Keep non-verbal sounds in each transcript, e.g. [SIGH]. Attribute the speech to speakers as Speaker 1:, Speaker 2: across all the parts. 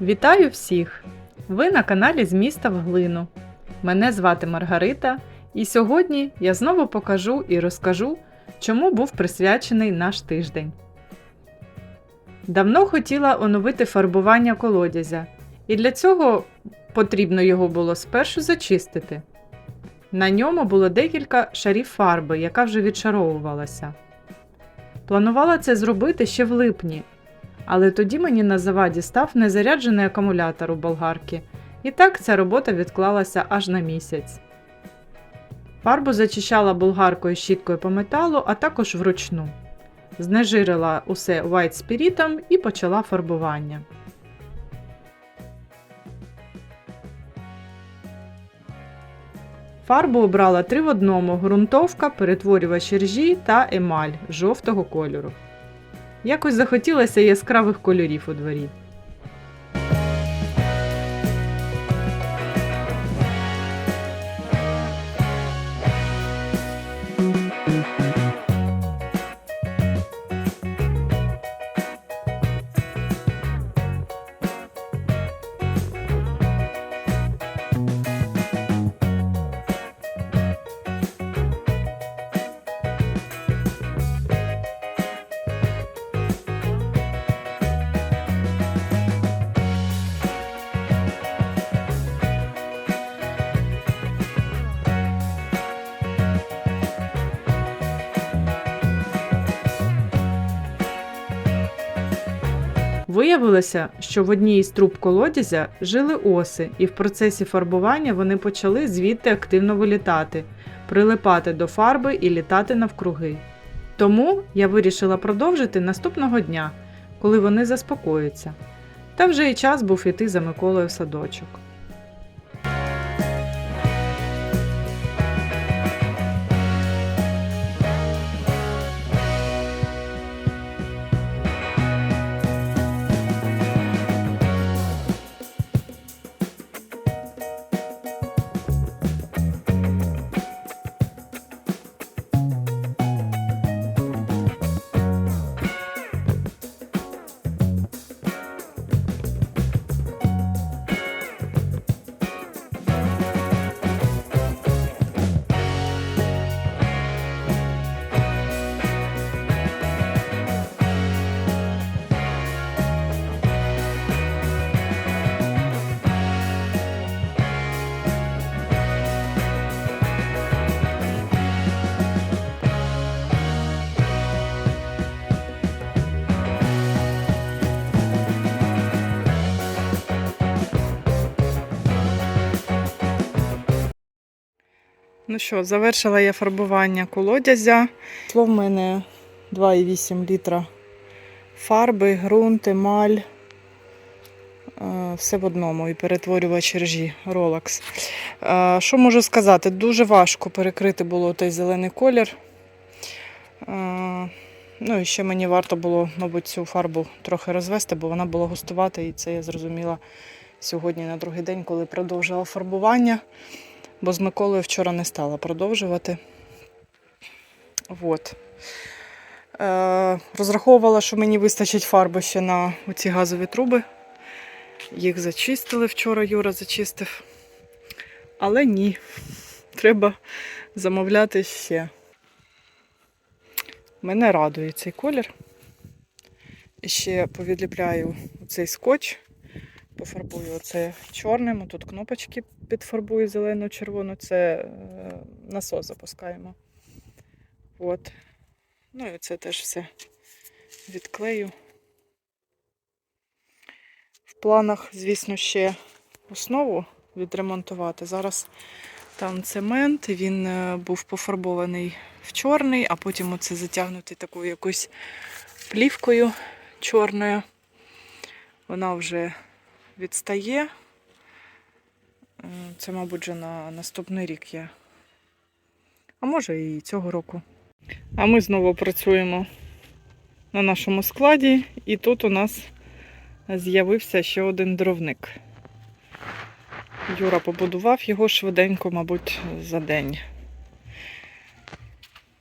Speaker 1: Вітаю всіх! Ви на каналі з міста в глину. Мене звати Маргарита, і сьогодні я знову покажу і розкажу, чому був присвячений наш тиждень. Давно хотіла оновити фарбування колодязя, і для цього потрібно його було спершу зачистити. На ньому було декілька шарів фарби, яка вже відшаровувалася. Планувала це зробити ще в липні, але тоді мені на заваді став незаряджений акумулятор у болгарки, і так ця робота відклалася аж на місяць. Фарбу зачищала болгаркою щіткою по металу, а також вручну. Знежирила усе white спірітом і почала фарбування. Фарбу обрала три в одному: ґрунтовка, перетворювач ржі та емаль жовтого кольору. Якось захотілося яскравих кольорів у дворі. Виявилося, що в одній із труб колодязя жили оси, і в процесі фарбування вони почали звідти активно вилітати, прилипати до фарби і літати навкруги. Тому я вирішила продовжити наступного дня, коли вони заспокояться. Та вже і час був іти за Миколою в садочок. Ну що, завершила я фарбування колодязя. Пішло в мене 2,8 літра фарби, ґрунт, емаль. Е, Все в одному і перетворювач ржі Rolex. Е, Що можу сказати? Дуже важко перекрити було той зелений колір. Е, Ну і ще мені варто було, мабуть, цю фарбу трохи розвести, бо вона була густувата, і це я зрозуміла сьогодні на другий день, коли продовжила фарбування бо з Миколою вчора не стала продовжувати. От. Е, розраховувала, що мені вистачить фарби ще на ці газові труби. Їх зачистили вчора, Юра зачистив. Але ні, треба замовляти ще. Мене радує цей колір. Ще повідліпляю цей скотч. Пофарбую оце чорним. Тут кнопочки підфарбую зелену, червону. Це е, насос запускаємо. От. Ну і це теж все відклею. В планах, звісно, ще основу відремонтувати. Зараз там цемент, він е, був пофарбований в чорний, а потім оце затягнутий такою якоюсь плівкою чорною. Вона вже відстає. Це, мабуть, вже на наступний рік я. А може і цього року. А ми знову працюємо на нашому складі, і тут у нас з'явився ще один дровник. Юра побудував його швиденько, мабуть, за день.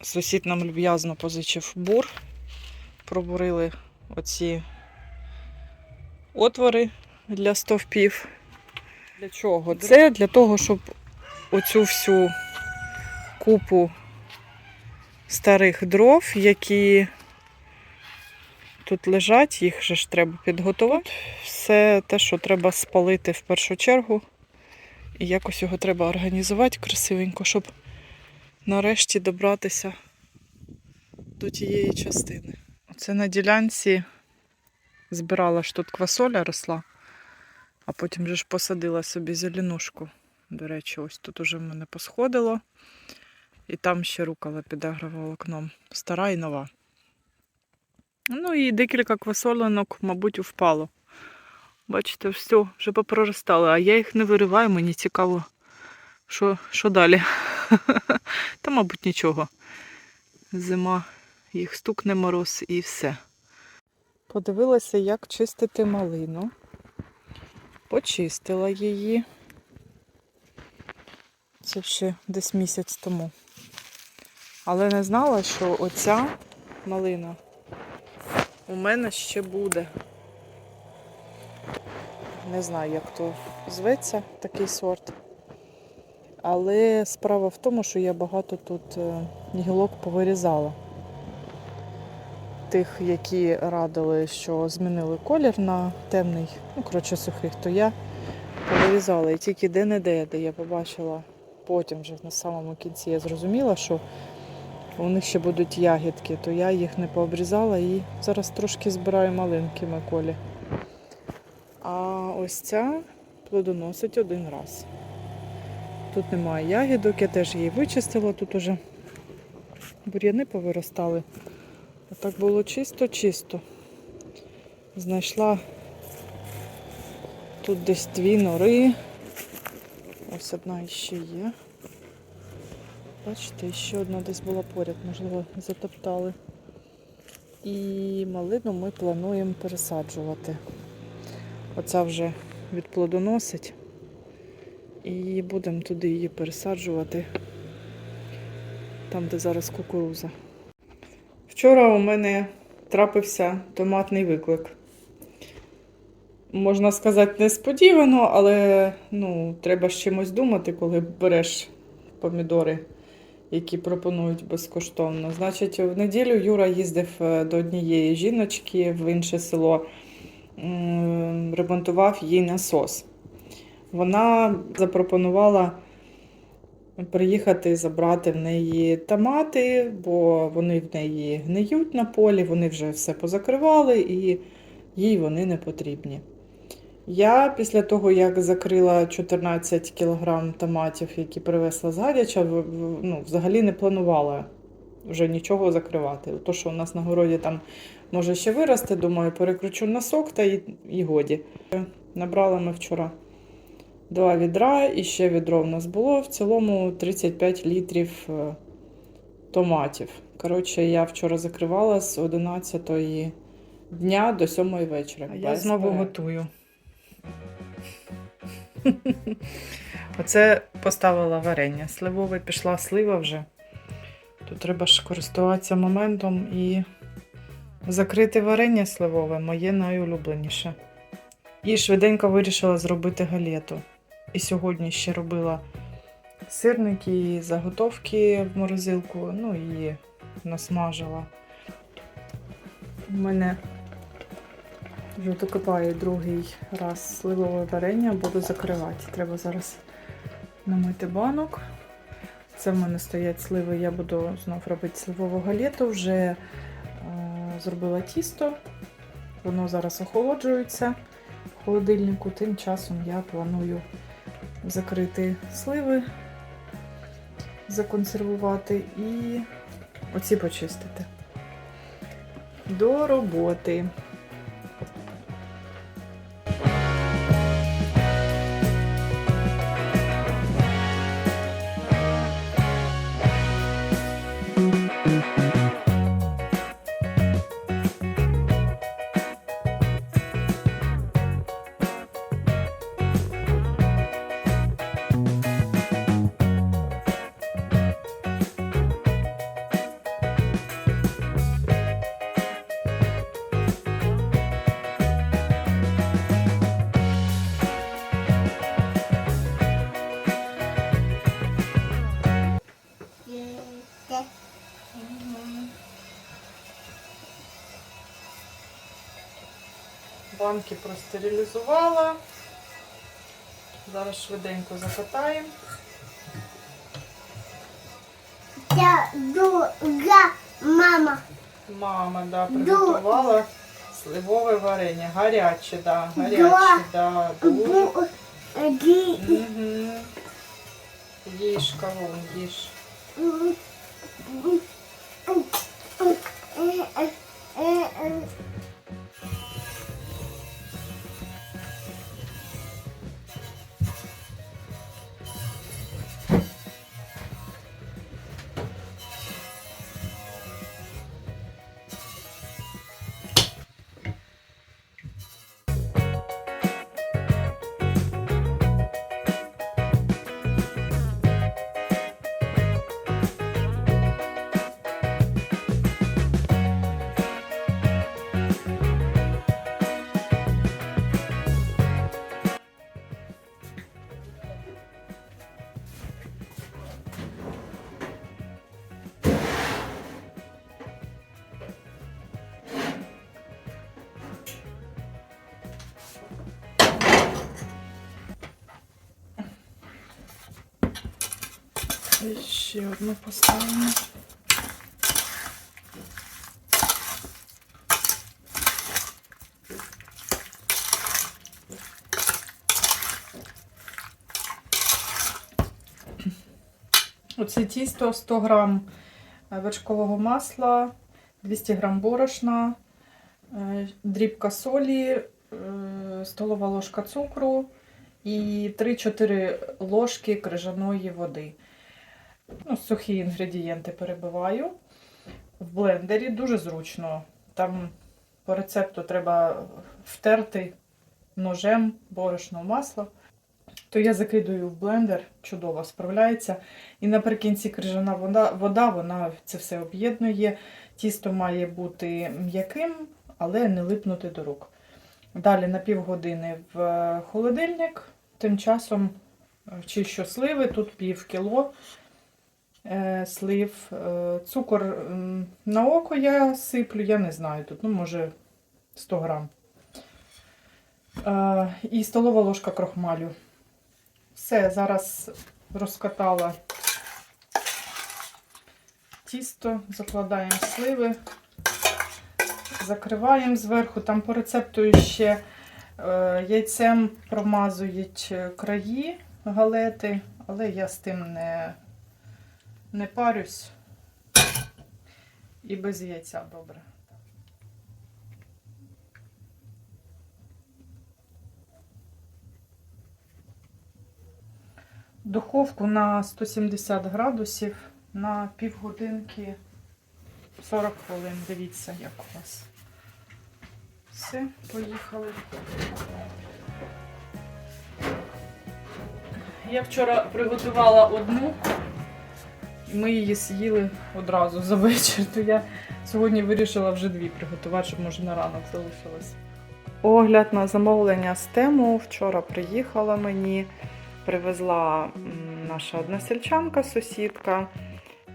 Speaker 1: Сусід нам люб'язно позичив бур, пробурили оці отвори для стовпів. Для чого? Це для того, щоб оцю всю купу старих дров, які тут лежать, їх же ж треба підготувати. Все те, що треба спалити в першу чергу. І якось його треба організувати красивенько, щоб нарешті добратися до тієї частини. Оце на ділянці збирала ж тут квасоля росла, а потім же ж посадила собі зеленушку. До речі, ось тут уже в мене посходило. І там ще рукала під агроволокном. Стара і нова. Ну і декілька квасолинок, мабуть, впало. Бачите, все, вже попроростали, а я їх не вириваю, мені цікаво, що, що далі. [LAUGHS] Та, мабуть, нічого. Зима, їх стукне мороз і все. Подивилася, як чистити малину. Почистила її. Це ще десь місяць тому. Але не знала, що оця малина у мене ще буде. Не знаю, як то зветься такий сорт. Але справа в тому, що я багато тут е, гілок повирізала. Тих, які радили, що змінили колір на темний, ну, коротше, сухих, то я повирізала. І тільки де-не-де, де я побачила потім вже на самому кінці, я зрозуміла, що у них ще будуть ягідки, то я їх не пообрізала і зараз трошки збираю малинки Миколі. А ось ця плодоносить один раз. Тут немає ягідок, я теж її вичистила, тут уже бур'яни повиростали. Так було чисто-чисто. Знайшла тут десь дві нори. Ось одна іще є. Бачите, ще одна десь була поряд, можливо, затоптали. І малину ми плануємо пересаджувати. Оця вже відплодоносить. І будемо туди її пересаджувати, там, де зараз кукуруза. Вчора у мене трапився томатний виклик. Можна сказати, несподівано, але ну, треба з чимось думати, коли береш помідори, які пропонують безкоштовно. Значить, в неділю Юра їздив е, до однієї жіночки в інше село, ремонтував їй насос. Вона запропонувала приїхати забрати в неї томати, бо вони в неї гниють на полі, вони вже все позакривали і їй вони не потрібні. Я після того, як закрила 14 кг томатів, які привезла з Гадяча, ну, взагалі не планувала вже нічого закривати. То, що у нас на городі там може ще вирости, думаю, перекручу на сок та і, і годі. Набрали ми вчора два відра, і ще відро в нас було. В цілому 35 літрів е, томатів. Коротше, я вчора закривала з 11 дня до 7 вечора.
Speaker 2: А я знову
Speaker 1: перерв.
Speaker 2: готую. [LAUGHS]
Speaker 1: Оце поставила варення. Сливове пішла слива вже. Тут треба ж користуватися моментом і закрити варення сливове моє найулюбленіше. І швиденько вирішила зробити галету. І сьогодні ще робила сирники, заготовки в морозилку, ну і насмажила. У мене вже докипає другий раз сливове варення, буду закривати. Треба зараз намити банок. Це в мене стоять сливи, я буду знов робити сливову галету. Вже е, зробила тісто, воно зараз охолоджується в холодильнику. Тим часом я планую закрити сливи, законсервувати і оці почистити. До роботи. Банки простерилізувала. Зараз швиденько закатаємо.
Speaker 2: Я друга мама.
Speaker 1: Мама, да, приготувала сливове варення. Гаряче, да, гаряче,
Speaker 2: Да.
Speaker 1: Дуже. Угу. Їж, кавун, їж. І ще одну поставимо. Оце тісто 100 грам вершкового масла, 200 грам борошна, е, дрібка солі, е, столова ложка цукру і 3-4 ложки крижаної води. Ну, сухі інгредієнти перебиваю в блендері. Дуже зручно. Там по рецепту треба втерти ножем борошно в масло. То я закидую в блендер, чудово справляється. І наприкінці крижана вода, вода вона це все об'єднує. Тісто має бути м'яким, але не липнути до рук. Далі на півгодини в холодильник. Тим часом е, чищу сливи, тут пів кіло слив. Е, Цукор на око я сиплю, я не знаю тут, ну, може 100 грам. Е, І столова ложка крохмалю. Все, зараз розкатала тісто, закладаємо сливи, закриваємо зверху. Там по рецепту ще е, яйцем промазують е, краї галети, але я з тим не, не парюсь. І без яйця добре. Духовку на 170 градусів на півгодинки 40 хвилин. Дивіться, як у вас. Все, поїхали. Я вчора приготувала одну, ми її з'їли одразу за вечір. То я сьогодні вирішила вже дві приготувати, щоб може на ранок залишилось. Огляд на замовлення з тему. Вчора приїхала мені, привезла наша односельчанка, сусідка.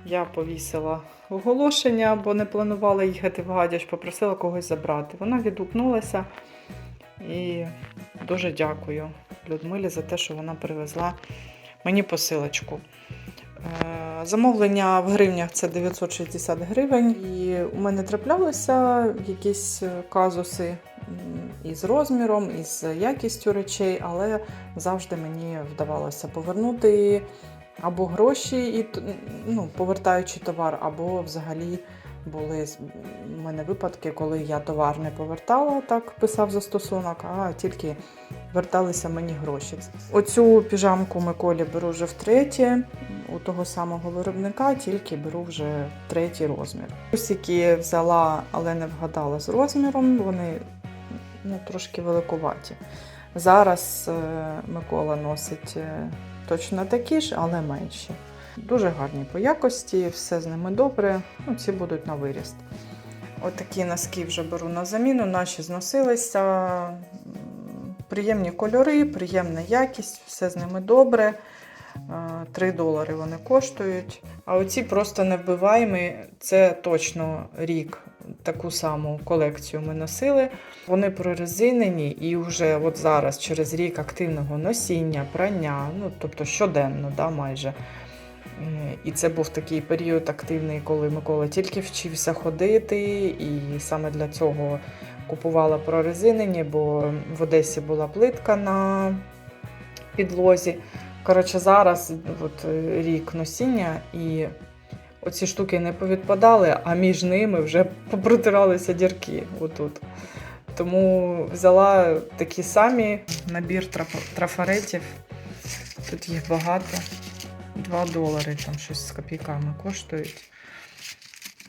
Speaker 1: Я повісила оголошення, бо не планувала їхати в Гадяч, попросила когось забрати. Вона відгукнулася і дуже дякую Людмилі за те, що вона привезла мені посилочку. Е, Замовлення в гривнях це 960 гривень. І у мене траплялися якісь е, казуси із розміром, із якістю речей, але завжди мені вдавалося повернути або гроші, і ну, повертаючи товар, або взагалі були в мене випадки, коли я товар не повертала, так писав застосунок, а тільки верталися мені гроші. Оцю піжамку Миколі беру вже втретє, у того самого виробника, тільки беру вже третій розмір. Усіки взяла, але не вгадала з розміром, вони ну, трошки великуваті. Зараз е, Микола носить е, точно такі ж, але менші. Дуже гарні по якості, все з ними добре. Ну, ці будуть на виріст. От носки вже беру на заміну, наші зносилися. Приємні кольори, приємна якість, все з ними добре. 3 долари вони коштують. А оці просто невбиваємі, це точно рік таку саму колекцію ми носили. Вони прорезинені і вже от зараз, через рік активного носіння, прання, ну тобто щоденно, да, майже. Е, І це був такий період активний, коли Микола тільки вчився ходити, і саме для цього купувала прорезинені, бо в Одесі була плитка на підлозі. Коротше, зараз от, е, рік носіння, і оці штуки не повідпадали, а між ними вже [LAUGHS] попротиралися дірки отут. Тому взяла такі самі набір трафаретів. Тут їх багато. 2 долари, там щось з копійками коштують.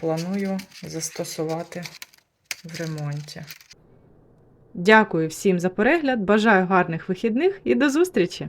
Speaker 1: Планую застосувати в ремонті. Дякую всім за перегляд. Бажаю гарних вихідних і до зустрічі!